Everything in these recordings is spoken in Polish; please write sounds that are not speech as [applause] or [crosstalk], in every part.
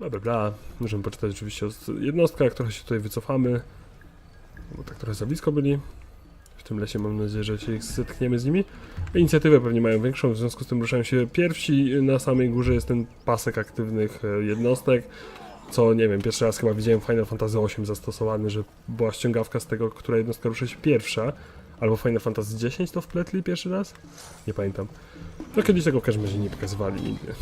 Dobra, bla. Możemy poczytać oczywiście o jednostkach, trochę się tutaj wycofamy. Bo tak trochę za blisko byli. W tym lesie mam nadzieję, że się zetkniemy z nimi. Inicjatywę pewnie mają większą, w związku z tym ruszają się pierwsi. Na samej górze jest ten pasek aktywnych e, jednostek. Co nie wiem, pierwszy raz chyba widziałem Final Fantasy VIII zastosowany, że była ściągawka z tego, która jednostka rusza się pierwsza. Albo Final Fantasy X to wpletli pierwszy raz? Nie pamiętam. No kiedyś tego w każdym razie nie pokazywali nigdy.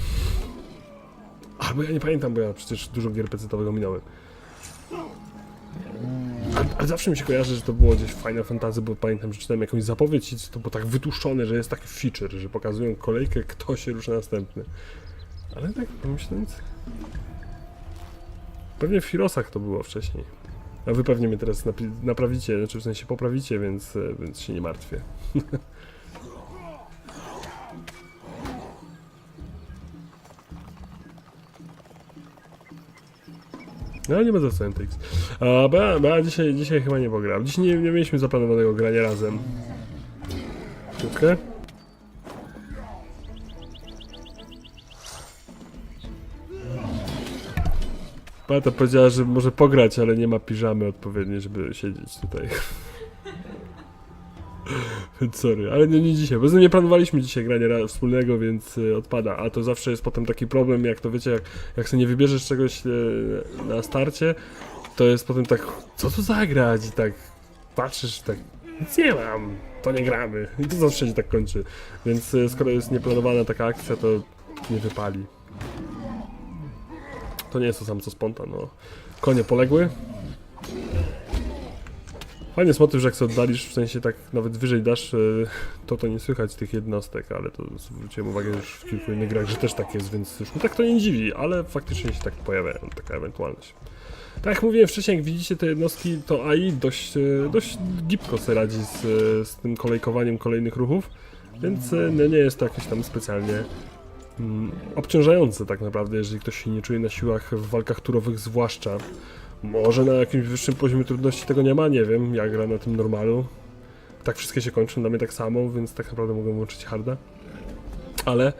Albo ja nie pamiętam, bo ja przecież dużo gier PC-owego minąłem. Ale, zawsze mi się kojarzy, że to było gdzieś w Final Fantasy, bo pamiętam, że czytałem jakąś zapowiedź i to było tak wytłuszczone, że jest taki feature, że pokazują kolejkę, kto się rusza następny. Ale tak pomyśląc... Pewnie w Hirosach to było wcześniej. A wy pewnie mnie teraz naprawicie, znaczy w sensie poprawicie, więc, e, więc się nie martwię. [laughs] No nie za co NTX. A, bo ja dzisiaj, dzisiaj chyba nie pogram. Dziś nie, nie mieliśmy zaplanowanego grania razem. Chwilkę. Pata powiedziała, że może pograć, ale nie ma piżamy odpowiedniej, żeby siedzieć tutaj. [laughs] Sorry, ale nie, nie dzisiaj. Bo nie planowaliśmy dzisiaj grania ra- wspólnego, więc y, odpada. A to zawsze jest potem taki problem, jak to wiecie, jak, jak sobie nie wybierzesz czegoś y, na starcie, to jest potem tak, co tu zagrać? I tak patrzysz, tak, nic nie mam, to nie gramy. I to zawsze się tak kończy. Więc y, skoro jest nieplanowana taka akcja, to nie wypali. To nie jest to samo co spontan, no. Konie poległy. Fajnie jest motyw, że jak sobie oddalisz, w sensie tak nawet wyżej dasz, y, to to nie słychać tych jednostek, ale to zwróciłem uwagę już w kilku innych grach, że też tak jest, więc już mnie tak to nie dziwi, ale faktycznie się tak pojawia taka ewentualność. Tak jak mówiłem wcześniej, jak widzicie te jednostki, to AI dość, y, dość gibko sobie radzi z, y, z tym kolejkowaniem kolejnych ruchów, więc no nie jest to jakieś tam specjalnie mm, obciążające tak naprawdę, jeżeli ktoś się nie czuje na siłach w walkach turowych zwłaszcza. Może na jakimś wyższym poziomie trudności tego nie ma, nie wiem, ja gram na tym normalu. Tak wszystkie się kończą dla mnie tak samo, więc tak naprawdę mogę włączyć harda. Ale,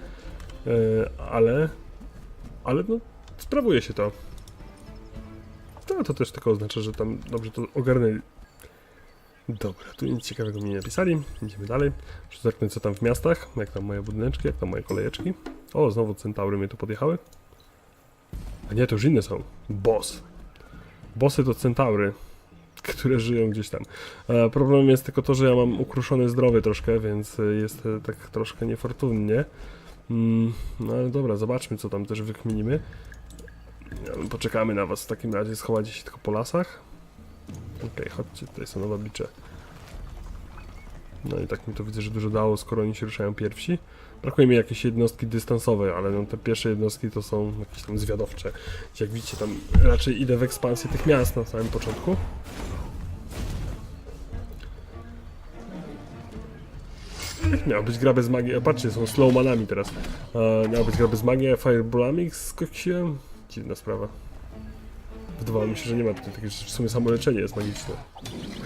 e, ale, ale no, sprawuje się to. No to też tylko oznacza, że tam dobrze to ogarnęli. Dobra, tu nic ciekawego mi nie napisali. Idziemy dalej. Muszę zerknąć co tam w miastach, jak tam moje budyneczki, jak tam moje kolejeczki. O, znowu centaury mnie tu podjechały. A nie, to już inne są. Boss. Bossy to centaury, które żyją gdzieś tam. E, problem jest tylko to, że ja mam ukruszone zdrowie troszkę, więc e, jest e, tak troszkę niefortunnie. Mm, no ale dobra, zobaczmy co tam też wykminimy. Poczekamy na was w takim razie, schowacie się tylko po lasach. Okej, chodźcie, tutaj są nowe oblicze. No i tak mi to widzę, że dużo dało, skoro oni się ruszają pierwsi. Brakuje mi jakiejś jednostki dystansowej, ale no te pierwsze jednostki to są jakieś tam zwiadowcze. Jak widzicie, tam raczej idę w ekspansję tych miast na samym początku. Miała być gra bez magii? Patrzcie, są slowmanami teraz. E, miała być gra bez magii, fireballami skosiłem. Dziwna sprawa. Wydawało mi się, że nie ma tutaj takiej rzeczy. W sumie samo leczenie jest magiczne.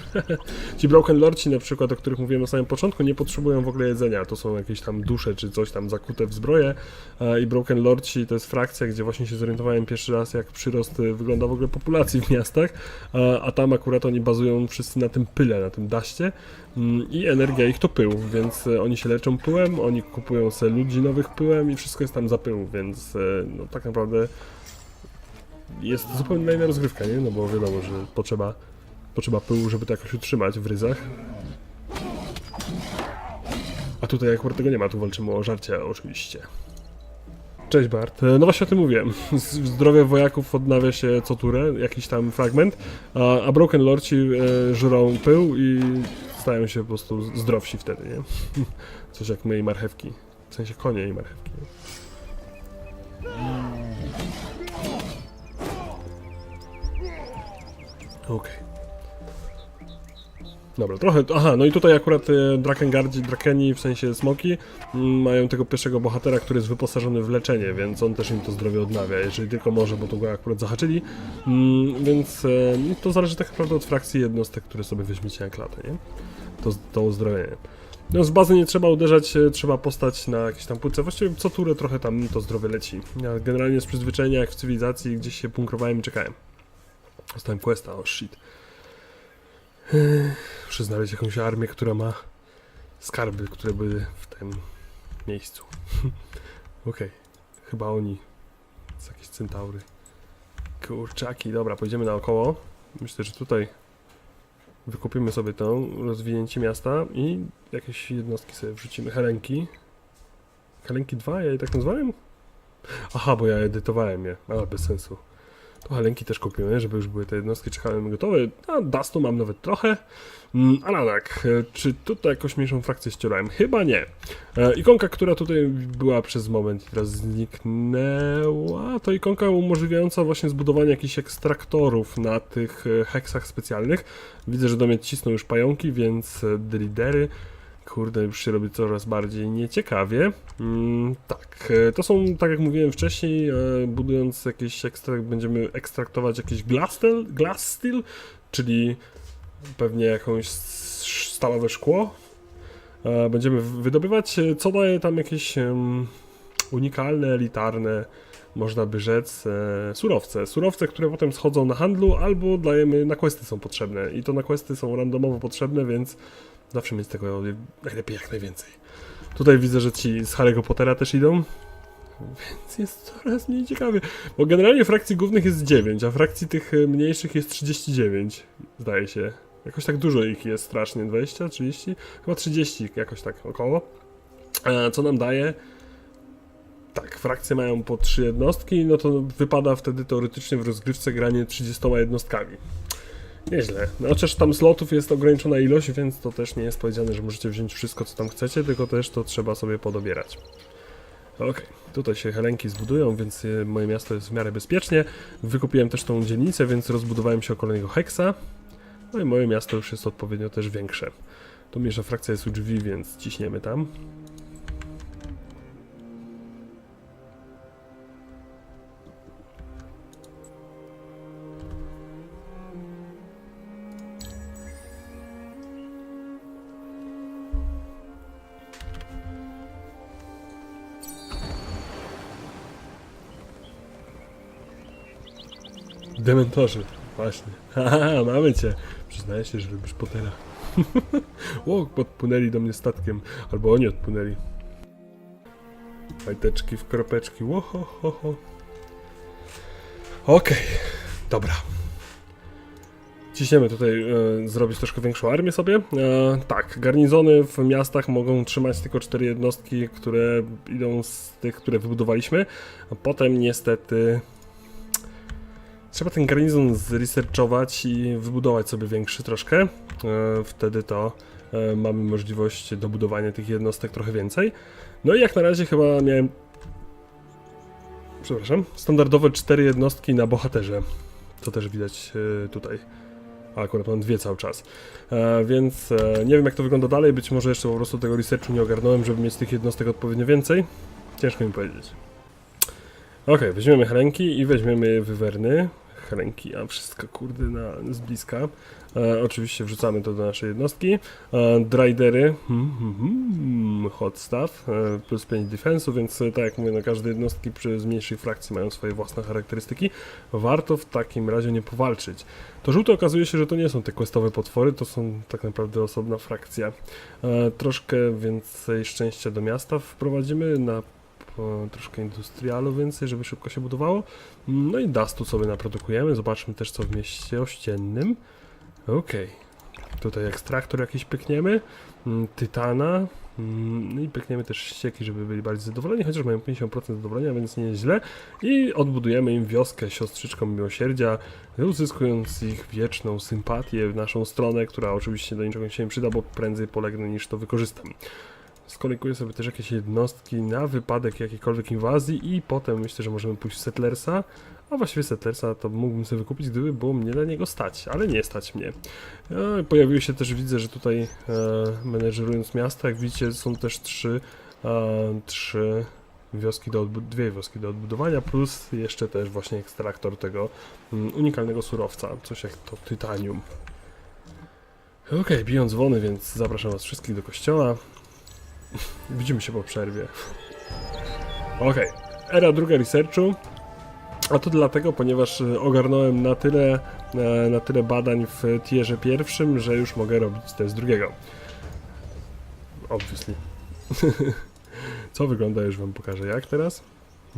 [laughs] Ci Broken Lordci na przykład, o których mówiłem na samym początku, nie potrzebują w ogóle jedzenia. To są jakieś tam dusze czy coś tam zakute w zbroję. E, I Broken Lordci to jest frakcja, gdzie właśnie się zorientowałem pierwszy raz, jak przyrost y, wygląda w ogóle populacji w miastach. E, A tam akurat oni bazują wszyscy na tym pyle, na tym daście. Mm, I energia ich to pył, więc e, oni się leczą pyłem, oni kupują sobie ludzi nowych pyłem i wszystko jest tam za pył, więc e, no tak naprawdę jest zupełnie inna rozgrywka, nie? No bo wiadomo, że potrzeba, potrzeba pyłu, żeby to jakoś utrzymać w ryzach. A tutaj akurat tego nie ma, tu walczymy o żarcie oczywiście. Cześć Bart. E, No właśnie o tym mówiłem. Zdrowie wojaków odnawia się co turę, jakiś tam fragment, a, a Broken Lordci e, żrą pył i stają się po prostu zdrowsi wtedy, nie? [laughs] Coś jak my i marchewki. W sensie konie i marchewki. Nie? Okej. Dobra, trochę. Aha, no i tutaj akurat e, Drakengardzi, Drakeni, w sensie smoki, mm, mają tego pierwszego bohatera, który jest wyposażony w leczenie, więc on też im to zdrowie odnawia, jeżeli tylko może, bo to go akurat zahaczyli. Mm, więc e, to zależy tak naprawdę od frakcji jednostek, które sobie weźmiecie na klatę, nie? To, to uzdrowienie. No z bazy nie trzeba uderzać, e, trzeba postać na jakieś tam płytce. Właściwie co turę trochę tam to zdrowie leci. Ja generalnie z przyzwyczajenia jak w cywilizacji gdzieś się punkrowałem i czekałem. Dostałem questa, o shit. Muszę znaleźć jakąś armię, która ma skarby, które były w tym miejscu. [laughs] Okej, chyba oni. Z jakieś centaury. Kurczaki, dobra, pójdziemy naokoło. Myślę, że tutaj wykupimy sobie to rozwinięcie miasta i jakieś jednostki sobie wrzucimy. Helenki. Helenki 2? Ja je tak nazwałem? Aha, bo ja edytowałem je, ale bez sensu. To Helenki też kupimy, żeby już były te jednostki czekałem gotowe. A Dustu mam nawet trochę. Mm, Ale tak, e, czy tutaj jakąś mniejszą frakcję ścierałem? Chyba nie. E, ikonka, która tutaj była przez moment i teraz zniknęła, to ikonka umożliwiająca właśnie zbudowanie jakichś ekstraktorów na tych e, heksach specjalnych. Widzę, że do mnie cisną już pająki, więc e, dridery. Kurde, już się robi coraz bardziej nieciekawie. Mm, tak, e, to są, tak jak mówiłem wcześniej, e, budując jakieś ekstrakt, będziemy ekstraktować jakiś glass glass steel czyli pewnie jakąś stalowe szkło. E, Będziemy wydobywać, co daje tam jakieś unikalne, elitarne, można by rzec, surowce. Surowce, które potem schodzą na handlu, albo dajemy, na questy są potrzebne. I to na questy są randomowo potrzebne, więc zawsze mieć tego najlepiej jak najwięcej. Tutaj widzę, że ci z Harry'ego Pottera też idą. Więc jest coraz mniej ciekawie. Bo generalnie frakcji głównych jest 9, a frakcji tych e, mniejszych jest 39, zdaje się. Jakoś tak dużo ich jest strasznie. 20, 30? Chyba 30, jakoś tak około. E, co nam daje? Tak, frakcje mają po 3 jednostki, no to wypada wtedy teoretycznie w rozgrywce granie 30 jednostkami. Nieźle. No chociaż tam slotów jest ograniczona ilość, więc to też nie jest powiedziane, że możecie wziąć wszystko, co tam chcecie, tylko też to trzeba sobie podobierać. Okej, tutaj się Helenki zbudują, więc y, moje miasto jest w miarę bezpiecznie. Wykupiłem też tą dzielnicę, więc rozbudowałem się o kolejnego heksa. No i moje miasto już jest odpowiednio też większe. Tu mniejsza frakcja jest u drzwi, więc ciśniemy tam. Dementorzy, właśnie. [laughs] Haha, mamy cię. Przyznaję się, że lubisz Pottera. [laughs] o, podpłynęli do mnie statkiem. Albo oni odpłynęli. Fajteczki w kropeczki. Łoho, ho, ho. Okej, dobra. Ciśniemy tutaj e, zrobić troszkę większą armię sobie. E, tak, garnizony w miastach mogą trzymać tylko cztery jednostki, które idą z tych, które wybudowaliśmy. A potem niestety Trzeba ten garnizon zresearchować i wybudować sobie większy troszkę. E, wtedy to e, mamy możliwość dobudowania tych jednostek trochę więcej. No i jak na razie chyba miałem. Przepraszam. Standardowe cztery jednostki na bohaterze. To też widać e, tutaj. A akurat mam dwie cały czas. E, więc e, nie wiem jak to wygląda dalej. Być może jeszcze po prostu tego researchu nie ogarnąłem, żeby mieć tych jednostek odpowiednio więcej. Ciężko mi powiedzieć. Ok, weźmiemy Helenki i weźmiemy Wywerny. Helenki, a wszystko kurde na, z bliska. E, oczywiście wrzucamy to do naszej jednostki. E, Dridery, hmm, hmm, hmm, hot stuff, e, plus 5 defensu, więc e, tak jak mówię, no, każde jednostki przy mniejszej frakcji mają swoje własne charakterystyki. Warto w takim razie nie powalczyć. To żółte okazuje się, że to nie są te questowe potwory, to są tak naprawdę osobna frakcja. E, troszkę więcej szczęścia do miasta wprowadzimy na troszkę industrialu więcej, żeby szybko się budowało. No i dustu sobie naprodukujemy. Zobaczmy też co w mieście ościennym. Okej. Tutaj ekstraktor jakiś pykniemy. Mm, Tytana. Mm, No i pykniemy też ścieki, żeby byli bardziej zadowoleni, chociaż mają 50% zadowolenia, więc nie jest źle. I odbudujemy im wioskę siostrzyczką miłosierdzia, uzyskując ich wieczną sympatię w naszą stronę, która oczywiście do niczego się nie przyda, bo prędzej polegnę niż to wykorzystam. Skolekuję sobie też jakieś jednostki na wypadek jakiejkolwiek inwazji i potem myślę, że możemy pójść w Settlersa, a właściwie Settlersa to mógłbym sobie wykupić, gdyby było mnie na niego stać, ale nie stać mnie. E, Pojawiły się też, widzę, że tutaj e, menedżerując miasta, jak widzicie są też trzy, e, trzy wioski do dwie wioski do odbudowania, plus jeszcze też właśnie ekstraktor tego mm, unikalnego surowca, coś jak to tytanium. Okej, biją dzwony, więc zapraszam was wszystkich do kościoła. Widzimy się po przerwie. Okej, era druga researchu. A to dlatego, ponieważ e, ogarnąłem na tyle, e, na tyle badań w tierze pierwszym, że już mogę robić test drugiego. Obviously. [laughs] Co wygląda, już wam pokażę jak teraz.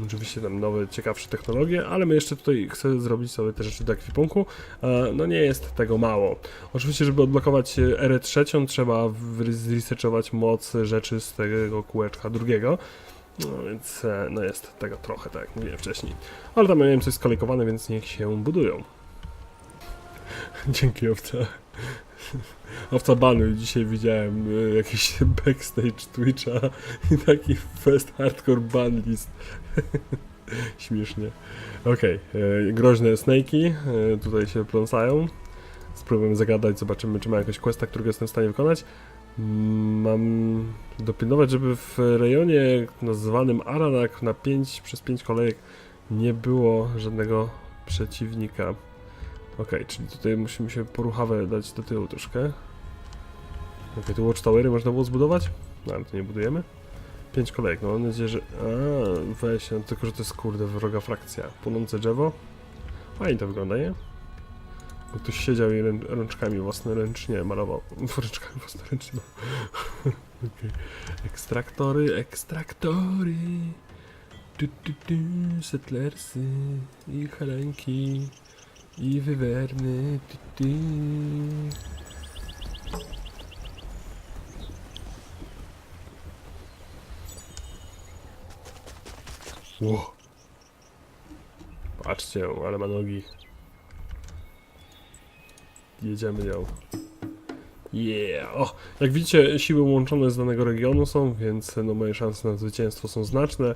Oczywiście tam nowe, ciekawsze technologie, ale my jeszcze tutaj chcę zrobić sobie te rzeczy do ekwipunku. E, No nie jest tego mało. Oczywiście, żeby odblokować e, erę trzecią, trzeba zresearchować moc rzeczy z tego kółeczka drugiego. No więc e, no jest tego trochę, tak jak mówiłem wcześniej. Ale tam miałem coś skolejkowane, więc niech się budują. [laughs] Dzięki owca. [laughs] Owca banuj. Dzisiaj widziałem e, jakiś [laughs] backstage Twitcha i taki fest hardcore ban list. [laughs] Śmiesznie. Okej, e, groźne snake'i e, tutaj się pląsają. Spróbujemy zagadać, zobaczymy czy ma jakieś questa, którego jestem w stanie wykonać. Mam dopilnować, żeby w rejonie nazwanym Aranak na 5 przez 5 kolejek nie było żadnego przeciwnika. Okej, czyli tutaj musimy się poruchawę dać do tyłu troszkę. Okej, tu watchtowery można było zbudować? No ale to nie budujemy. 5 kolejek, no mam nadzieję, że... A, weź, no tylko że to jest kurde wroga frakcja. Płonące drzewo. Fajnie to wygląda, nie? Bo ktoś siedział i rę, rączkami własnoręcznie malował. [laughs] Rączkami własnoręcznie. [laughs] Okej. Ekstraktory, ekstraktory. Tu, tu, tu, settlersy i helenki i wywerny. Tu, tu. Ło. Patrzcie, ale ma nogi. Jedziemy nią. Yeah! O, jak widzicie, siły łączone z danego regionu są, więc no, moje szanse na zwycięstwo są znaczne.